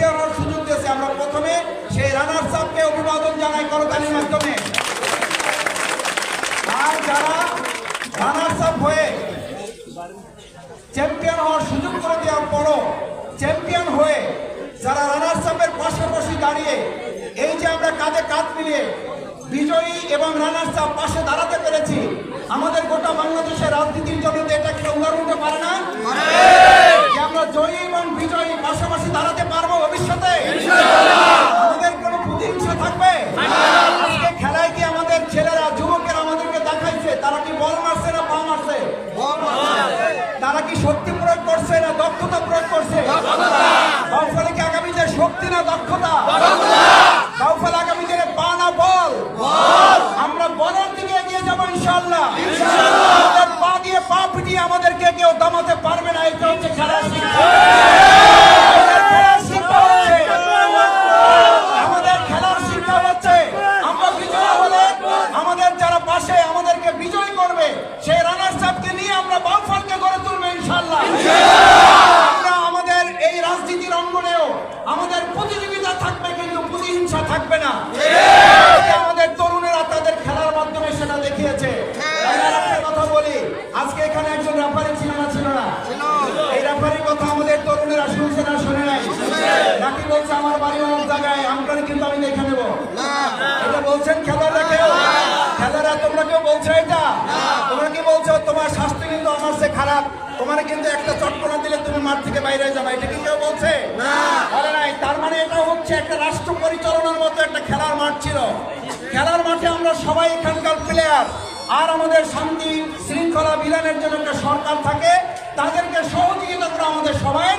Champion হওয়ার সুযোগ দিয়েছে? আমরা প্রথমে সেই রানার্স আপকে অভিবাদন জানাই করতালির মাধ্যমে। আর যারা রানার আপ হয়ে চ্যাম্পিয়ন হওয়ার সুযোগ করে দেওয়ার পরও চ্যাম্পিয়ন হয়ে যারা রানার্স আপের পাশাপাশি দাঁড়িয়ে, এই যে আমরা কাঁধে কাঁধ মিলিয়ে বিজয়ী এবং রানার্স আপ পাশে দাঁড়াতে পেরেছি। আমাদের গোটা বাংলাদেশের রাজনীতির জন্য তো এটা কেউ উদাহরণ হতে পারে না? আমরা জয়ী এবং বিজয়ী পাশাপাশি দাঁড়াতে পারব ভবিষ্যতে। বলছেন খেলারা কেউ? খেলারা তোমরা কেউ বলছো এটা? তোমরা কি বলছো? তোমার স্বাস্থ্য কিন্তু আমার সে খারাপ। তোমার কিন্তু একটা চটকনা দিলে তুমি মাঠ থেকে বাইরে যাবে। এটা কি কেউ বলছে? বলে নাই। তার মানে এটা হচ্ছে একটা রাষ্ট্র পরিচালনার মতো একটা খেলার মাঠ ছিল। খেলার মাঠে আমরা সবাই এখানকার প্লেয়ার আর আমাদের শান্তি শৃঙ্খলা বিলানের জন্য একটা সরকার থাকে। তাদেরকে সহযোগিতা করে আমাদের সবাই।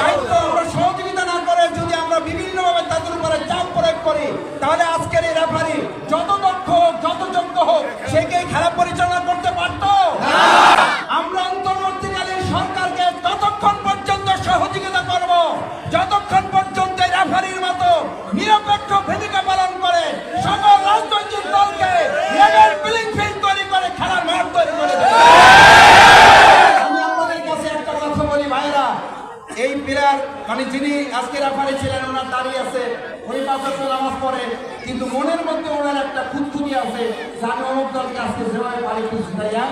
দায়িত্ব আমরা সহযোগিতা না করে যদি আমরা বিভিন্নভাবে তাদের উপরে চাপ প্রয়োগ করি তাহলে আছে যে অমুক দলকে আজকে যেভাবে পারি কিছু তাইয়া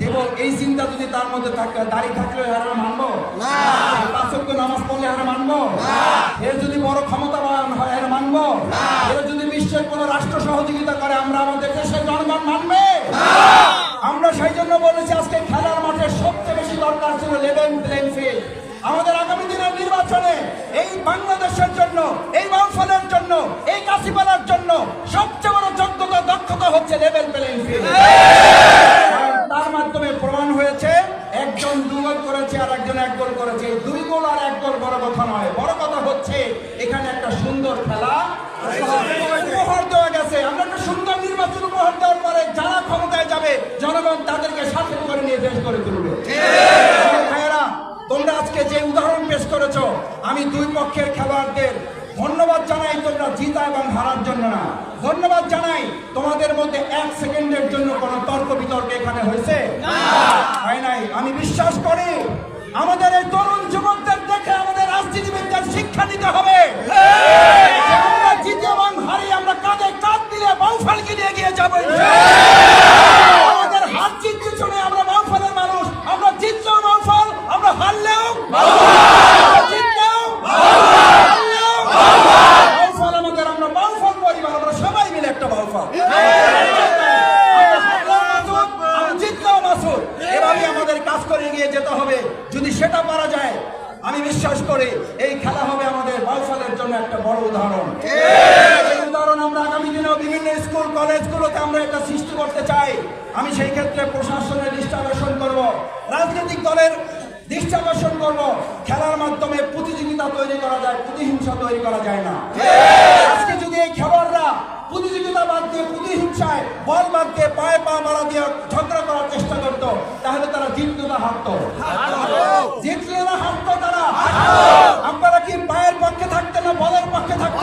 দেব এই চিন্তা যদি তার মধ্যে থাকে থাকলে হারা মানবো? না। পাঁচক নামাজ পড়লে হারা মানবো? এর যদি বড় ক্ষমতাবান হয় হারা মানবো? এর যদি বিশ্বের কোনো রাষ্ট্র সহযোগিতা করে আমরা আমাদের দেশের জনগণ মানবে? আমরা সেই জন্য বলেছি আজকে খেলার মাঠে সবচেয়ে বেশি দরকার ছিল লেভেল প্লেইং ফিল্ড। আমাদের আগামী দিনের নির্বাচনে এই বাংলাদেশের জন্য এই বাউফলের জন্য এই কাশিপালার জন্য সবচেয়ে বড় যোগ্যতা দক্ষতা হচ্ছে লেভেল প্লেইং ফিল্ড তার মাধ্যমে প্রমাণ হয়েছে একজন দু গোল করেছে আর একজন এক গোল করেছে এই দুই গোল আর এক গোল বড় কথা নয় বড় কথা হচ্ছে এখানে একটা সুন্দর খেলা উপহার দেওয়া গেছে আমরা একটা সুন্দর নির্বাচন উপহার দেওয়ার পরে যারা ক্ষমতায় যাবে জনগণ তাদেরকে সাথে করে নিয়ে দেশ করে তুলবে ভাইয়েরা তোমরা আজকে যে উদাহরণ পেশ করেছ আমি দুই পক্ষের খেলোয়াড়দের ধন্যবাদ জানাই তোমরা জিতা এবং হারার জন্য না ধন্যবাদ জানাই তোমাদের মধ্যে এক সেকেন্ডের জন্য কোনো তর্ক বিতর্ক এখানে হয়েছে? হয় নাই। আমি বিশ্বাস করি আমাদের এই তরুণ যুবকদের দেখে আমাদের রাজনীতিবিদদের শিক্ষা নিতে হবে। আমরা জিতে এবং হারি আমরা কাঁধে কাঁধ দিলে বাউফালকে নিয়ে গিয়ে যাব আমাদের হার জিত পিছনে আমরা বাউফালের মানুষ আমরা জিতলেও বাউফল আমরা হারলেও আমরা জিতলেও হারলেও বাউফল আমাদের আমরা বাউফল পরিবার আমরা সবাই মিলে একটা বাউফল আমরা হারলেও মাসুদ, আমরা জিতলেও মাসুদ। এভাবেই আমাদের কাজ করে এগিয়ে যেতে হবে যদি সেটা পারা যায় আমি বিশ্বাস করি এই খেলা হবে আমাদের বাউফলের জন্য একটা বড় উদাহরণ। উদাহরণ আমরা আগামী দিনেও বিভিন্ন স্কুল কলেজগুলোতে আমরা এটা সৃষ্টি করতে চাই। আমি সেই ক্ষেত্রে প্রশাসনের দৃষ্টি আকর্ষণ করব রাজনৈতিক দলের দৃষ্টি আকর্ষণ করব। খেলার মাধ্যমে প্রতিযোগিতা তৈরি করা যায় প্রতিহিংসা তৈরি করা যায় না। আজকে যদি এই খেলোয়াড়রা প্রতিযোগিতা দিয়ে প্রতিহিংসায় বল বাদ পায়ে পা মারা দিয়ে ঝগড়া করার চেষ্টা করত তাহলে তারা জিতলো না হারতো। জিতলো না হারত তারা। আপনারা কি পায়ের পক্ষে থাকতেন না বলের পক্ষে থাকতেন?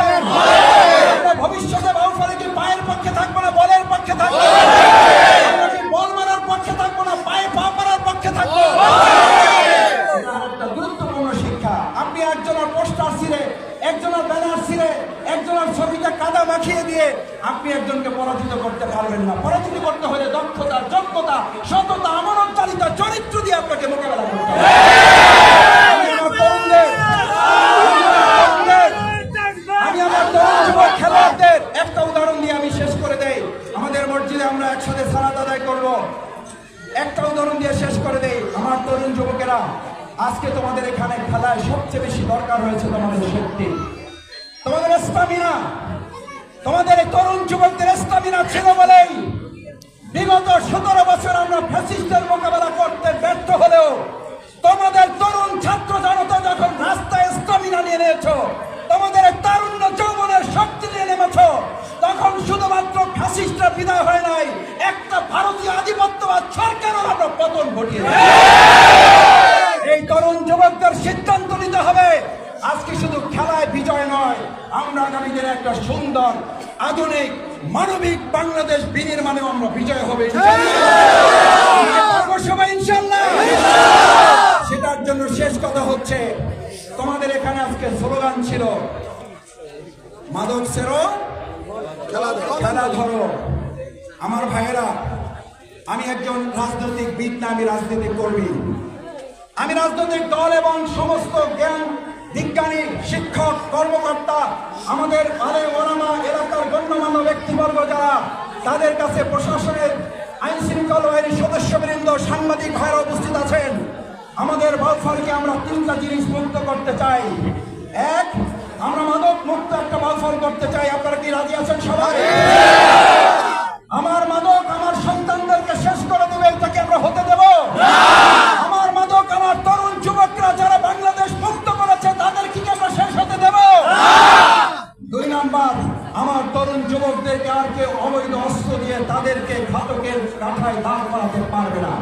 মাখিয়ে দিয়ে আপনি একজনকে পরাজিত করতে পারবেন না। পরাজিত করতে হলে দক্ষতা, যোগ্যতা, সততা আমানতকারিতা চরিত্র দিয়ে আপনাকে মোকাবেলা করতে হবে। একটা উদাহরণ দিয়ে আমি শেষ করে দেই। আমাদের আমরা একটা উদাহরণ দিয়ে শেষ করে দেই। আমার তরুণ যুবকেরা, আজকে তোমাদের এখানে খেলায় সবচেয়ে বেশি দরকার হয়েছে তোমাদের শক্তি। আমরা ফ্যাসিস্টের মোকাবেলা করতে ব্যর্থ হলেও, তোমাদের তরুণ ছাত্র জনতা যখন রাস্তায় স্টামিনা নিয়ে নিয়েছ, তোমাদের তারুণ্য যৌবনের শক্তি নিয়ে নেমেছ, তখন শুধুমাত্র ফ্যাসিস্টরা বিদায় হয় নাই, একটা ভারতীয় আধিপত্যবাদ সরকারও আমরা পতন ঘটিয়ে এই তরুণ যুবকদের সিদ্ধান্ত দিনে একটা সুন্দর, আধুনিক, মানবিক বাংলাদেশ বিনির্মাণেও আমরা বিজয় হবে সেটার জন্য শেষ কথা হচ্ছে, তোমাদের এখানে আজকে স্লোগান ছিল, মাদক সেরো খেলা ধরো। আমার ভাইয়েরা, আমি একজন রাজনৈতিক বিদ না, আমি রাজনীতি কর্মী। আমি রাজনৈতিক দল এবং সমস্ত জ্ঞান বিজ্ঞানী শিক্ষক কর্মকর্তা আমাদের আলে ওলামা এলাকার গণ্যমান্য ব্যক্তিবর্গ যারা তাদের কাছে প্রশাসনের আইন শৃঙ্খলা বাহিনীর সদস্যবৃন্দ সাংবাদিক ভাইরা উপস্থিত আছেন। আমাদের বাউফলকে আমরা তিনটা জিনিস মুক্ত করতে চাই। এক আমরা মাদক মুক্ত একটা বাউফল করতে চাই। আপনারা কি রাজি আছেন সবাই? আমার মাদক তাদেরকে ঘাতকের কাঠায় দাঁড় করাতে পারবে না।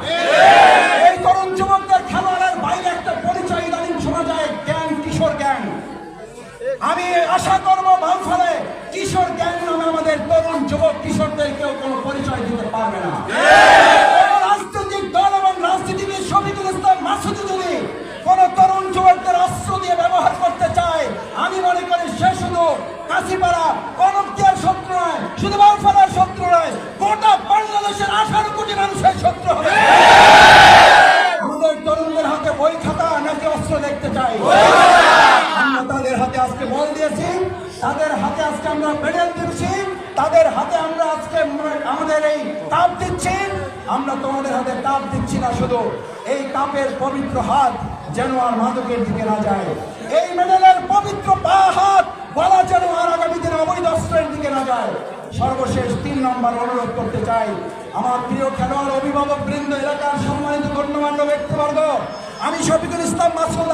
চাই। আমরা তাদের হাতে আজকে বল দিয়েছি, তাদের হাতে আজকে আমরা মেডেল দিচ্ছি তাদের হাতে আমরা আজকে আমাদের এই কাপ দিচ্ছি। আমরা তোমাদের হাতে কাপ দিচ্ছি না শুধু, এই কাপের পবিত্র হাত যেন আর মাদকের দিকে না যায়। এই মেডেলের পবিত্র পা হাত বলা যেন আর আগামী দিনে অবৈধ অস্ত্রের দিকে না যায়। সর্বশেষ তিন নম্বর অনুরোধ করতে চাই, আমার প্রিয় খেলোয়াড়, অভিভাবক বৃন্দ, এলাকার সম্মানিত গণ্যমান্য ব্যক্তিবর্গ, আমি শফিকুল ইসলাম মাসুদ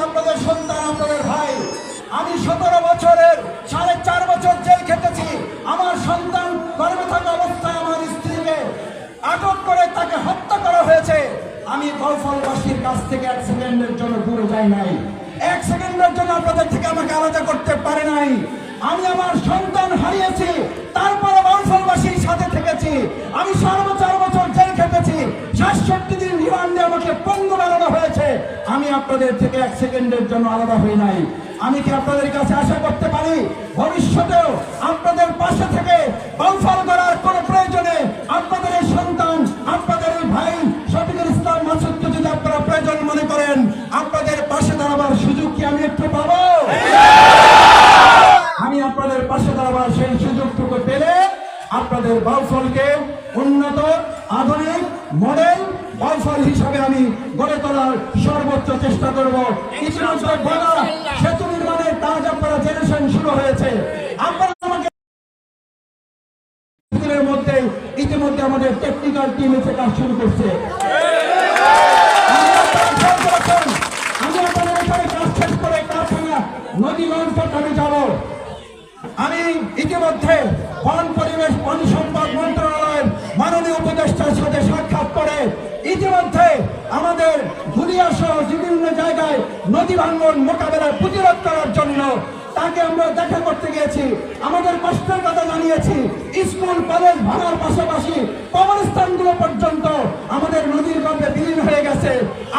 আমি কলফলবাসীর কাছ থেকে এক সেকেন্ডের জন্য দূরে যাই নাই। এক সেকেন্ডের জন্য আপনাদের থেকে আমাকে আলাদা করতে পারে নাই। আমি আমার সন্তান হারিয়েছি, তারপরে বাউফলবাসীর সাথে থেকেছি। আমি সাড়ে চার বছর জেল খেটেছি, সাতষট্টি দিন রিমান্ডে আমাকে পঙ্গু বানানো হয়েছে। আমি আপনাদের থেকে এক সেকেন্ডের জন্য আলাদা হই নাই। আমি কি আপনাদের কাছে আশা করতে পারি? ভবিষ্যতেও আপনাদের পাশে থেকে বাউফল করার আপনাদের বাউফলকে উন্নত, আধুনিক মডেল বাউফল হিসাবে আমি গড়ে তোলার সর্বোচ্চ চেষ্টা করব। সেতু নির্মাণের কাজ আপনারা জেনেছেন, শুরু হয়েছে। আপনারা ইতিমধ্যে আমাদের টেকনিক্যাল টিম এসে কাজ শুরু করছে। ইতিমধ্যে বন পরিবেশ বন সম্পদ মন্ত্রণালয়ের মাননীয় উপদেষ্টার সাথে সাক্ষাৎ করে ইতিমধ্যে আমাদের ধুলিয়া সহ বিভিন্ন জায়গায় নদী ভাঙ্গন মোকাবেলায় প্রতিরোধ করার জন্য তাকে আমরা দেখা করতে গিয়েছি। আমাদের কষ্টের কথা জানিয়েছি। স্কুল কলেজ ভাঙার পাশাপাশি কবরস্থানগুলো পর্যন্ত আমাদের নদীর গর্ভে বিলীন হয়ে গেছে।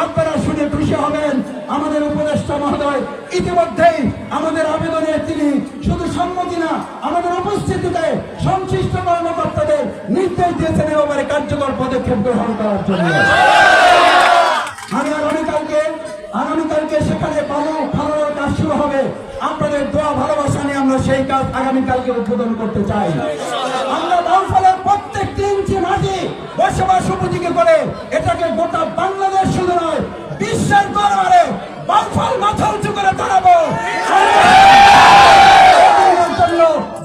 আপনারা শুনে খুশি হবেন, আমাদের উপদেষ্টা মহোদয়। ইতিমধ্যেই আমাদের আবেদনে তিনি শুধু সম্মতি না, আমাদের উপস্থিতিতে সংশ্লিষ্ট কর্মকর্তাদের নির্দেশ দিয়েছেন এ ব্যাপারে কার্যকর পদক্ষেপ গ্রহণ করার জন্য। আগামীকালকে আগামীকালকে সেখানে কাজ হবে আপনাদের দোয়া, ভালোবাসা নিয়ে আমরা সেই কাজ আগামীকালকে উদ্বোধন করতে চাই। আমরা ইঞ্চি মাটি বসবাস উপযোগী করে এটাকে গোটা বাংলাদেশ শুধু নয়, বিশ্বের দরবারে মাথা উঁচু করে দাঁড়াবো।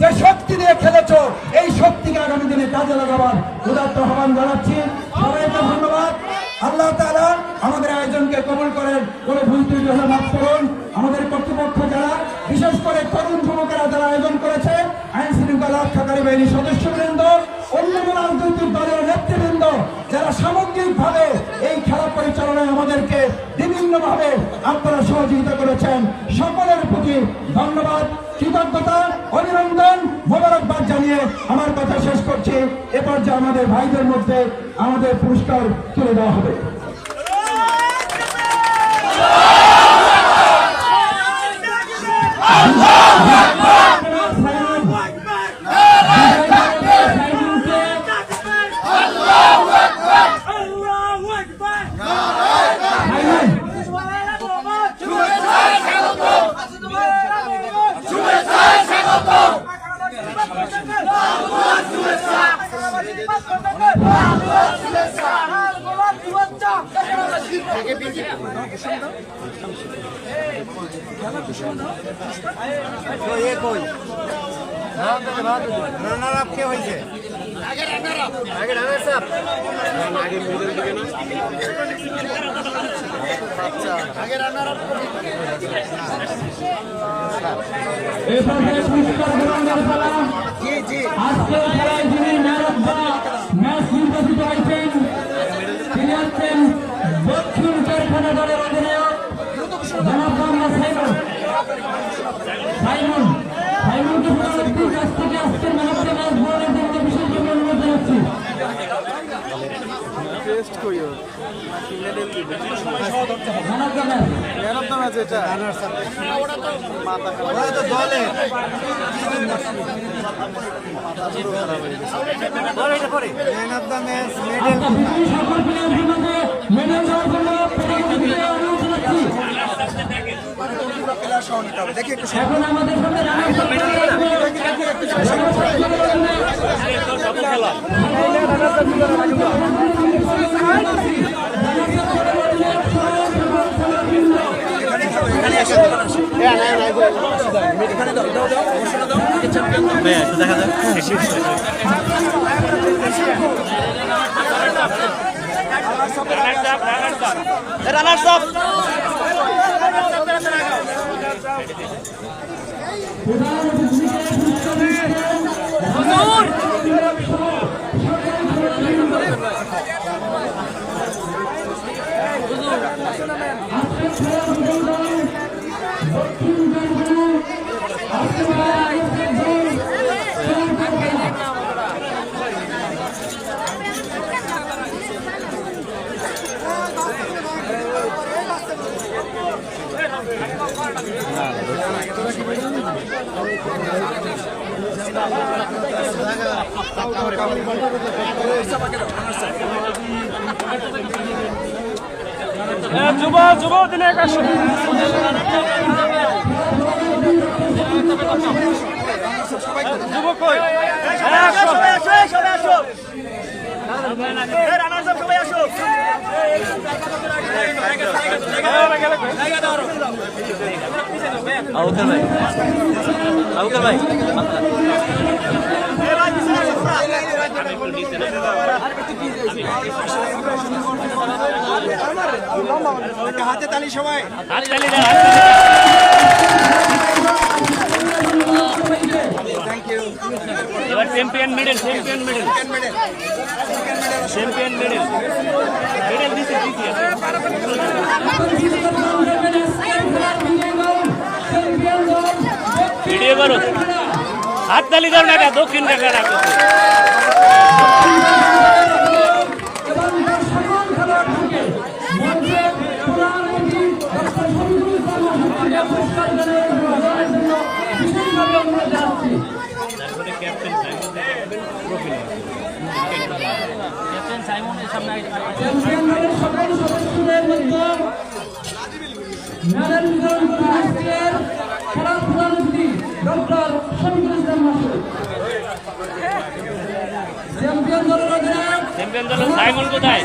যে শক্তি দিয়ে খেলেছো, এই শক্তিকে আগামী দিনে কাজে লাগাবার জানাচ্ছি। সবাইকে ধন্যবাদ। আল্লাহ তাআলা আমাদের আয়োজনকে কবুল করেন, কোনো ভুল ত্রুটি হলে মাফ করুন। বিশেষ করে তরুণ যুবকেরা যারা আয়োজন করেছে, আইন শৃঙ্খলা রক্ষাকারী বাহিনীর সদস্যবৃন্দ অন্যান্য রাজনৈতিক দলের নেতৃবৃন্দ, যারা সামগ্রিকভাবে এই খেলা পরিচালনায় আমাদেরকে বিভিন্নভাবে আপনারা সহযোগিতা করেছেন, সকলের প্রতি ধন্যবাদ, কৃতজ্ঞতা, অভিনন্দন, মোবারকবাদ জানিয়ে আমার কথা শেষ করছি। এ পর্যায়ে আমাদের ভাইদের মধ্যে আমাদের পুরস্কার তুলে দেওয়া হবে। রানার আপ কে হয়েছে। আগে রানার আপ আগে রানার আপ আগে মিডল দিকে না? আচ্ছা আগে রানার আপ এ পুরস্কার গ্রহণের পালা জি জি আজকের খেলায় যিনি ম্যান অফ দ্য ম্যাচ নির্বাচিত হয়েছেন তিনি হচ্ছেন দক্ষিণ কারখানা দলের অধিনায়ক জনাব মোহাম্মদ সাইমন সাইমন থেকে আজকের ম্যান অফ দ্য ম্যাচ জন্য এটা রানার তো দলে man of the match medal জানাচ্ছি এখন আমাদের সামনে রানার যুব যুব দিনে একশো যুব কই আবুকার ভাই আবুকার ভাই হাতে তালি সবাই champion medal champion medal champion medal medal দিতে দিতে দল করো। হাততালি দাও না দক্ষিণ কাকা রাখো এবং তার সকল খেলোয়াড় থেকে মঞ্চে প্রধানমন্ত্রী ডক্টর শফিকুল ইসলাম মহাসচিবকে পুরস্কার জানানোর জন্য বিশেষভাবে অনুরোধ জানাচ্ছি চ্যাম্পিয়নদের সকল সদস্যদের মধ্যে মেডেল বিতরণ করা আজকের খেলার প্রধানমন্ত্রী ডক্টর শফিকুল ইসলাম মহাসচিব চ্যাম্পিয়ন দলের অধিনায়ক চ্যাম্পিয়ন দল সাইমন কোথায়?